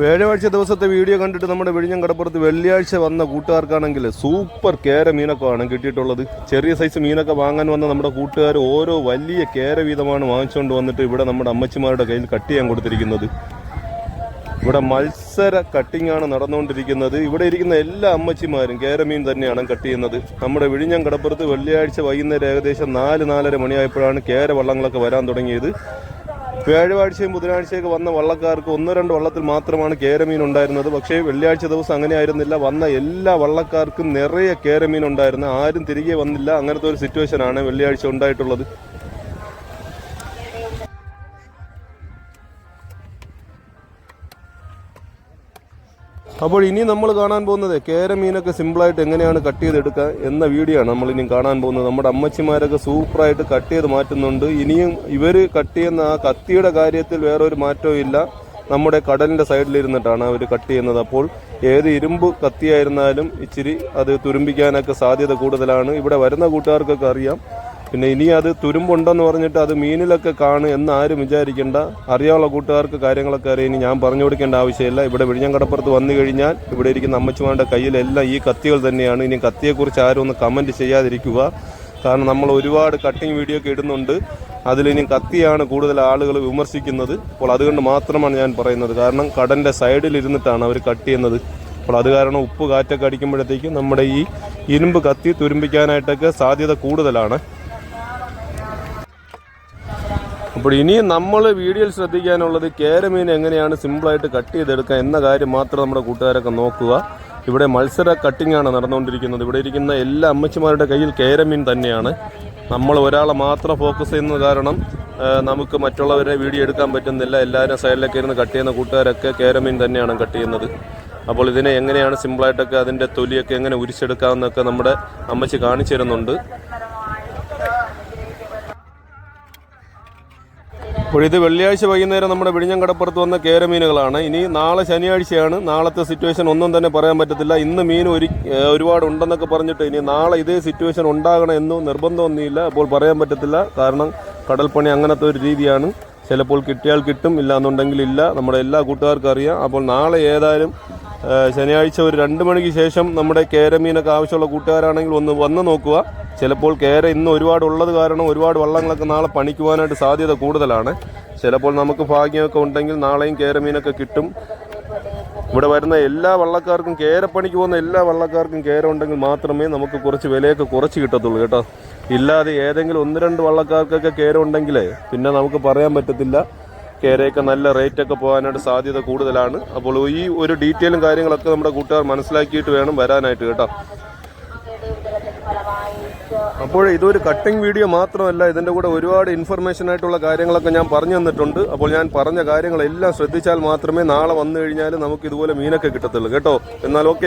വ്യാഴാഴ്ച ദിവസത്തെ വീഡിയോ കണ്ടിട്ട് നമ്മുടെ വിഴിഞ്ഞം കടപ്പുറത്ത് വെള്ളിയാഴ്ച വന്ന കൂട്ടുകാർക്കാണെങ്കിൽ സൂപ്പർ കേര മീനൊക്കെയാണ് കിട്ടിയിട്ടുള്ളത്. ചെറിയ സൈസ് മീനൊക്കെ വാങ്ങാൻ വന്ന നമ്മുടെ കൂട്ടുകാർ ഓരോ വലിയ കേര വീതമാണ് വാങ്ങിച്ചുകൊണ്ട് വന്നിട്ട് ഇവിടെ നമ്മുടെ അമ്മച്ചിമാരുടെ കയ്യിൽ കട്ട് ചെയ്യാൻ കൊടുത്തിരിക്കുന്നത്. ഇവിടെ മത്സര കട്ടിങ്ങാണ് നടന്നുകൊണ്ടിരിക്കുന്നത്. ഇവിടെ ഇരിക്കുന്ന എല്ലാ അമ്മച്ചിമാരും കേരമീൻ തന്നെയാണ് കട്ട് ചെയ്യുന്നത്. നമ്മുടെ വിഴിഞ്ഞം കടപ്പുറത്ത് വെള്ളിയാഴ്ച വൈകുന്നേരം ഏകദേശം നാല് നാലര മണിയായപ്പോഴാണ് കേര വള്ളങ്ങളൊക്കെ വരാൻ തുടങ്ങിയത്. വ്യാഴാഴ്ചയും ബുധനാഴ്ചയൊക്കെ വന്ന വള്ളക്കാർക്ക് ഒന്ന് രണ്ട് വള്ളത്തിൽ മാത്രമാണ് കേരമീൻ ഉണ്ടായിരുന്നത്. പക്ഷേ വെള്ളിയാഴ്ച ദിവസം അങ്ങനെ ആയിരുന്നില്ല. വന്ന എല്ലാ വള്ളക്കാർക്കും നിറയെ കേരമീൻ ഉണ്ടായിരുന്നു. ആരും തിരികെ വന്നില്ല. അങ്ങനത്തെ ഒരു സിറ്റുവേഷൻ ആണ് വെള്ളിയാഴ്ച ഉണ്ടായിട്ടുള്ളത്. അപ്പോൾ ഇനി നമ്മൾ കാണാൻ പോകുന്നത് കേരമീനൊക്കെ സിമ്പിളായിട്ട് എങ്ങനെയാണ് കട്ട് ചെയ്തെടുക്കുക എന്ന വീഡിയോ ആണ് നമ്മൾ ഇനി കാണാൻ പോകുന്നത്. നമ്മുടെ അമ്മച്ചിമാരൊക്കെ സൂപ്പറായിട്ട് കട്ട് ചെയ്ത് മാറ്റുന്നുണ്ട്. ഇനിയും ഇവർ കട്ട് ചെയ്യുന്ന ആ കത്തിയുടെ കാര്യത്തിൽ വേറൊരു മാറ്റവും ഇല്ല. നമ്മുടെ കടലിന്റെ സൈഡിലിരുന്നിട്ടാണ് അവർ കട്ട് ചെയ്യുന്നത്. അപ്പോൾ ഏത് ഇരുമ്പ് കത്തിയായിരുന്നാലും ഇച്ചിരി അത് തുരുമ്പിക്കാനൊക്കെ സാധ്യത കൂടുതലാണ്. ഇവിടെ വരുന്ന കൂട്ടുകാർക്കൊക്കെ അറിയാം. പിന്നെ ഇനി അത് തുരുമ്പുണ്ടെന്ന് പറഞ്ഞിട്ട് അത് മീനിലൊക്കെ കാണും എന്നാരും വിചാരിക്കേണ്ട. അറിയാനുള്ള കൂട്ടുകാർക്ക് കാര്യങ്ങളൊക്കെ അറിയാം. ഇനി ഞാൻ പറഞ്ഞു കൊടുക്കേണ്ട ആവശ്യമില്ല. ഇവിടെ വിഴിഞ്ഞങ്കടപ്പുറത്ത് വന്നു കഴിഞ്ഞാൽ ഇവിടെ ഇരിക്കുന്ന അമ്മച്ചുമാരുടെ കയ്യിലെല്ലാം ഈ കത്തികൾ തന്നെയാണ്. ഇനി കത്തിയെക്കുറിച്ച് ആരും ഒന്ന് കമന്റ് ചെയ്യാതിരിക്കുക. കാരണം നമ്മൾ ഒരുപാട് കട്ടിങ് വീഡിയോ ഒക്കെ ഇടുന്നുണ്ട്. അതിലിനി കത്തിയാണ് കൂടുതൽ ആളുകൾ വിമർശിക്കുന്നത്. അപ്പോൾ അതുകൊണ്ട് മാത്രമാണ് ഞാൻ പറയുന്നത്. കാരണം കടന്റെ സൈഡിൽ ഇരുന്നിട്ടാണ് അവർ കട്ട് ചെയ്യുന്നത്. അപ്പോൾ അത് കാരണം ഉപ്പ് കാറ്റൊക്കെ അടിക്കുമ്പോഴത്തേക്കും നമ്മുടെ ഈ ഇരുമ്പ് കത്തി തുരുമ്പിക്കാനായിട്ടൊക്കെ സാധ്യത കൂടുതലാണ്. അപ്പോൾ ഇനിയും നമ്മൾ വീഡിയോയിൽ ശ്രദ്ധിക്കാനുള്ളത് കേരമീൻ എങ്ങനെയാണ് സിമ്പിളായിട്ട് കട്ട് ചെയ്തെടുക്കുക എന്ന കാര്യം മാത്രം നമ്മുടെ കൂട്ടുകാരൊക്കെ നോക്കുക. ഇവിടെ മത്സര കട്ടിംഗ് ആണ് നടന്നുകൊണ്ടിരിക്കുന്നത്. ഇവിടെ ഇരിക്കുന്ന എല്ലാ അമ്മച്ചിമാരുടെ കയ്യിൽ കേരമീൻ തന്നെയാണ്. നമ്മൾ ഒരാളെ മാത്രം ഫോക്കസ് ചെയ്യുന്നത് കാരണം നമുക്ക് മറ്റുള്ളവരെ വീഡിയോ എടുക്കാൻ പറ്റുന്നില്ല. എല്ലാവരും സൈഡിലൊക്കെ ഇരുന്ന് കട്ട് ചെയ്യുന്ന കൂട്ടുകാരൊക്കെ കേരമീൻ തന്നെയാണ് കട്ട് ചെയ്യുന്നത്. അപ്പോൾ ഇതിനെ എങ്ങനെയാണ് സിമ്പിളായിട്ടൊക്കെ അതിന്റെ തൊലിയൊക്കെ എങ്ങനെ ഉരിച്ചെടുക്കാമെന്നൊക്കെ നമ്മുടെ അമ്മച്ചി കാണിച്ചു തരുന്നുണ്ട്. അപ്പോൾ ഇത് വെള്ളിയാഴ്ച വൈകുന്നേരം നമ്മുടെ വിഴിഞ്ഞം കടപ്പുറത്ത് വന്ന കേരമീനുകളാണ്. ഇനി നാളെ ശനിയാഴ്ചയാണ്. നാളത്തെ സിറ്റുവേഷൻ ഒന്നും തന്നെ പറയാൻ പറ്റത്തില്ല. ഇന്ന് മീൻ ഒരു ഒരുപാട് ഉണ്ടെന്നൊക്കെ പറഞ്ഞിട്ട് ഇനി നാളെ ഇതേ സിറ്റുവേഷൻ ഉണ്ടാകണം എന്നും നിർബന്ധമൊന്നുമില്ല അപ്പോൾ പറയാൻ പറ്റത്തില്ല. കാരണം കടൽപ്പണി അങ്ങനത്തെ ഒരു രീതിയാണ്. ചിലപ്പോൾ കിട്ടിയാൽ കിട്ടും. ഇല്ല എന്നുണ്ടെങ്കിൽ ഇല്ല. നമ്മുടെ എല്ലാ കൂട്ടുകാർക്കും അറിയാം. അപ്പോൾ നാളെ ഏതായാലും ശനിയാഴ്ച ഒരു രണ്ട് മണിക്ക് ശേഷം നമ്മുടെ കേരമീനൊക്കെ ആവശ്യമുള്ള കൂട്ടുകാരാണെങ്കിൽ ഒന്ന് വന്ന് നോക്കുക. ചിലപ്പോൾ കേര ഇന്ന് ഒരുപാട് ഉള്ളത് കാരണം ഒരുപാട് വള്ളങ്ങളൊക്കെ നാളെ പണിക്കുവാനായിട്ട് സാധ്യത കൂടുതലാണ്. ചിലപ്പോൾ നമുക്ക് ഭാഗ്യമൊക്കെ ഉണ്ടെങ്കിൽ നാളെയും കേരമീനൊക്കെ കിട്ടും. ഇവിടെ വരുന്ന എല്ലാ വള്ളക്കാർക്കും കേരപ്പണിക്ക് പോകുന്ന എല്ലാ വള്ളക്കാർക്കും കേര ഉണ്ടെങ്കിൽ മാത്രമേ നമുക്ക് കുറച്ച് വിലയൊക്കെ കുറച്ച് കിട്ടത്തുള്ളൂ കേട്ടോ. ഇല്ലാതെ ഏതെങ്കിലും ഒന്ന് രണ്ട് വള്ളക്കാർക്കൊക്കെ കേര ഉണ്ടെങ്കിൽ പിന്നെ നമുക്ക് പറയാൻ പറ്റത്തില്ല. കേരയൊക്കെ നല്ല റേറ്റ് ഒക്കെ പോകാനായിട്ട് സാധ്യത കൂടുതലാണ്. അപ്പോൾ ഈ ഒരു ഡീറ്റെയിലും കാര്യങ്ങളൊക്കെ നമ്മുടെ കൂട്ടുകാർ മനസ്സിലാക്കിയിട്ട് വേണം വരാനായിട്ട് കേട്ടോ. അപ്പോൾ ഇതൊരു കട്ടിംഗ് വീഡിയോ മാത്രമല്ല ഇതിന്റെ കൂടെ ഒരുപാട് ഇൻഫർമേഷൻ ആയിട്ടുള്ള കാര്യങ്ങളൊക്കെ ഞാൻ പറഞ്ഞു തന്നിട്ടുണ്ട്. അപ്പോൾ ഞാൻ പറഞ്ഞ കാര്യങ്ങളെല്ലാം ശ്രദ്ധിച്ചാൽ മാത്രമേ നാളെ വന്നു കഴിഞ്ഞാൽ നമുക്ക് ഇതുപോലെ മീനൊക്കെ കിട്ടത്തുള്ളൂ. കേട്ടോ? എന്നാൽ ഓക്കെ